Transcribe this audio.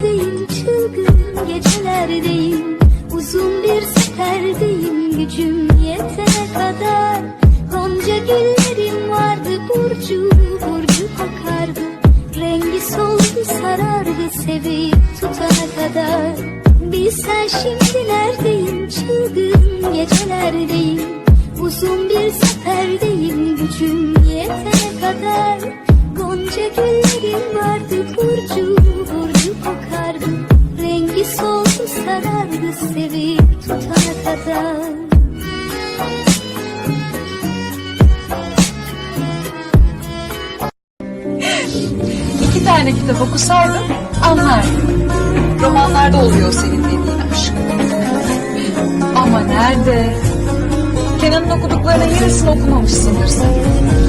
seferdeyim çılgın gecelerdeyim. Uzun bir seferdeyim gücüm yetene kadar. Gonca güllerim vardı burcu burcu kokardı Rengi soldu sarardı sevip tutana kadar. Bilsen şimdi neredeyim çılgın gecelerdeyim. Uzun bir seferdeyim gücüm yetene kadar. Gonca güllerim vardı burcu sarardı sevip tutana kadar İki tane kitap okusaydım anlardın. Romanlarda oluyor senin dediğin aşk. Ama nerede? Kenan'ın okuduklarının yarısını okumamışsındır sen.